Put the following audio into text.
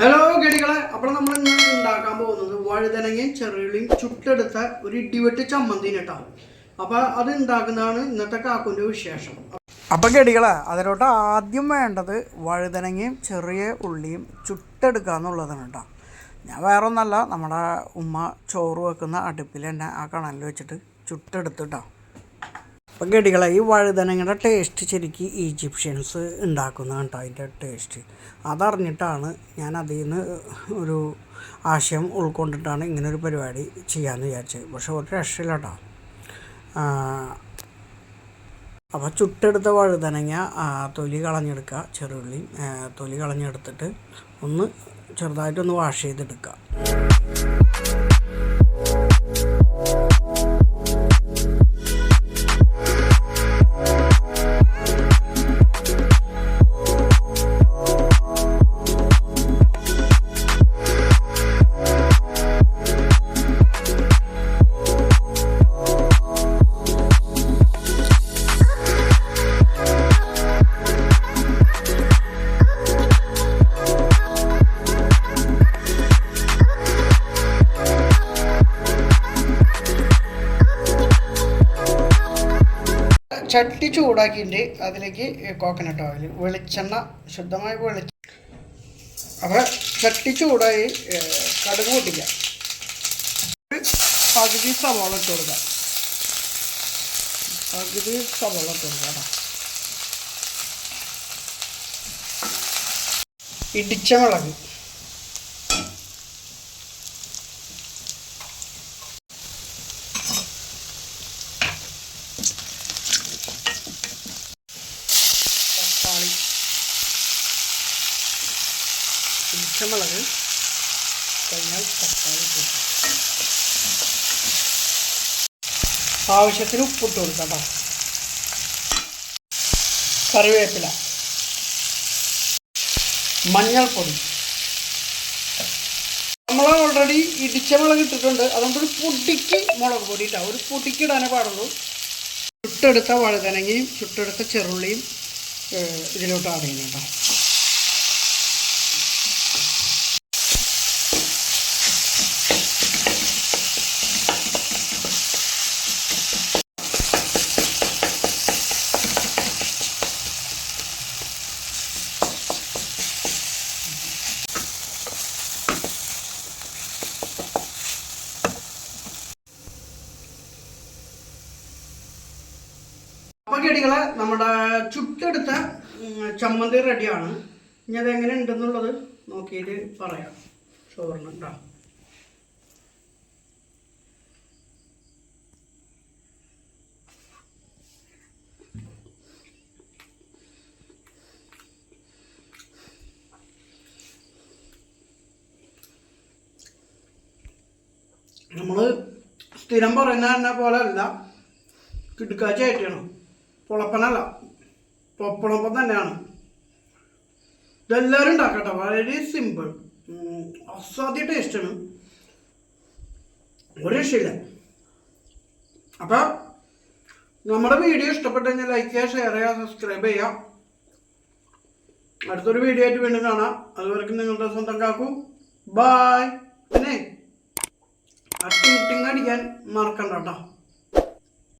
Hello ഗടികളെ. അപ്പോൾ നമ്മൾ ഇന്ന് ഉണ്ടാക്കാൻ പോകുന്നത് വഴുതനങ്ങയും ചെറുള്ളിയും ചുട്ടെടുത്ത ഒരു ഇടിവെട്ട് ചമ്മന്തിന് കേട്ടോ അപ്പോൾ അത് ഉണ്ടാക്കുന്നതാണ് ഇന്നത്തെ കാക്കുന്റെ വിശേഷം. അപ്പം ഗടികളെ അതിലോട്ട് ആദ്യം വേണ്ടത് വഴുതനങ്ങയും ചെറിയ ഉള്ളിയും ചുട്ടെടുക്കുക എന്നുള്ളതാണ് കേട്ടോ. ഞാൻ വേറെ ഒന്നല്ല നമ്മുടെ ഉമ്മ ചോറ് വെക്കുന്ന അടുപ്പിൽ തന്നെ ആ കണലിൽ വെച്ചിട്ട് ചുട്ടെടുത്തിട്ടോ അപ്പം ഗടികളെ ഈ വഴുതനങ്ങയുടെ ടേസ്റ്റ് ശരിക്കും ഈജിപ്ഷ്യൻസ് ഉണ്ടാക്കുന്ന കേട്ടോ അതിന്റെ ടേസ്റ്റ് അതറിഞ്ഞിട്ടാണ് ഞാൻ അതിൽ നിന്ന് ഒരു ആശയം ഉൾക്കൊണ്ടിട്ടാണ് ഇങ്ങനെ ഒരു പരിപാടി ചെയ്യാമെന്ന് വിചാരിച്ചത്. പക്ഷെ ഒരു രക്ഷയില്ല കേട്ടോ. അപ്പോൾ ചുട്ടെടുത്ത വഴുതനങ്ങ തൊലി കളഞ്ഞെടുക്കുക ചെറുള്ളി തൊലി കളഞ്ഞെടുത്തിട്ട് ഒന്ന് ചെറുതായിട്ടൊന്ന് വാഷ് ചെയ്തെടുക്കുക ചട്ടി ചൂടാക്കിയിട്ട് അതിലേക്ക് കോക്കനട്ട് ഓയിൽ വെളിച്ചെണ്ണ ശുദ്ധമായ വെളി അപ്പോൾ ചട്ടി ചൂടായി കടുക് പൊട്ടിക്കാം. പകുതി സവാള ഇട്ട് കൊടുക്കാം. പകുതി സവാള ഇട്ട് കൊടുക്കാം ഇടിച്ച മുളക് തക്കാളി ഇടിച്ചമുളക് കഴിഞ്ഞാൽ തക്കാളി ആവശ്യത്തിന് ഉപ്പിട്ട് കൊടുക്കാം കറിവേപ്പില. മഞ്ഞൾപ്പൊടി. നമ്മൾ ഓൾറെഡി ഇടിച്ച മുളക് ഇട്ടിട്ടുണ്ട്. അതുകൊണ്ട് ഒരു പൊടിക്ക് മുളക് പൊടി ഇട്ടാ. ഒരു പൊടിക്ക് ഇടാനേ പാടുള്ളൂ. ചുട്ടെടുത്ത വഴുതനങ്ങയും ചുട്ടെടുത്ത ചെറുള്ളിയും ഇതിലോട്ട് ആഡ് ചെടികളെ നമ്മുടെ ചുട്ടെടുത്ത ചമ്മന്തി റെഡിയാണ്. ഇനി എങ്ങനെ ഉണ്ടെന്നുള്ളത് നോക്കിയിട്ട് പറയാം. ചോറിന് കേട്ടോ നമ്മൾ സ്ഥിരം പറയുന്ന പോലെ അല്ല. കിടുക്കാച്ചായിട്ടാണ് പൊളപ്പനല്ല. പൊപ്പളപ്പം തന്നെയാണ്. ഇതെല്ലാവരും ഉണ്ടാക്കട്ടെ. വളരെ സിമ്പിൾ അസാധ്യ ടേസ്റ്റാണ് ഒരു രക്ഷയില്ല. അപ്പം നമ്മുടെ വീഡിയോ ഇഷ്ടപ്പെട്ടു കഴിഞ്ഞാൽ ലൈക്ക് ചെയ്യുക ഷെയർ ചെയ്യുക സബ്സ്ക്രൈബ് ചെയ്യുക. അടുത്തൊരു വീഡിയോ ആയിട്ട് വീണ്ടും കാണാം. അതുവരെക്കും നിങ്ങളുടെ സ്വന്തം കാക്കു. ബായ് പിന്നെ ആ ടിങ് ടിങ് അടിക്കാൻ മറക്കണ്ട കേട്ടോ.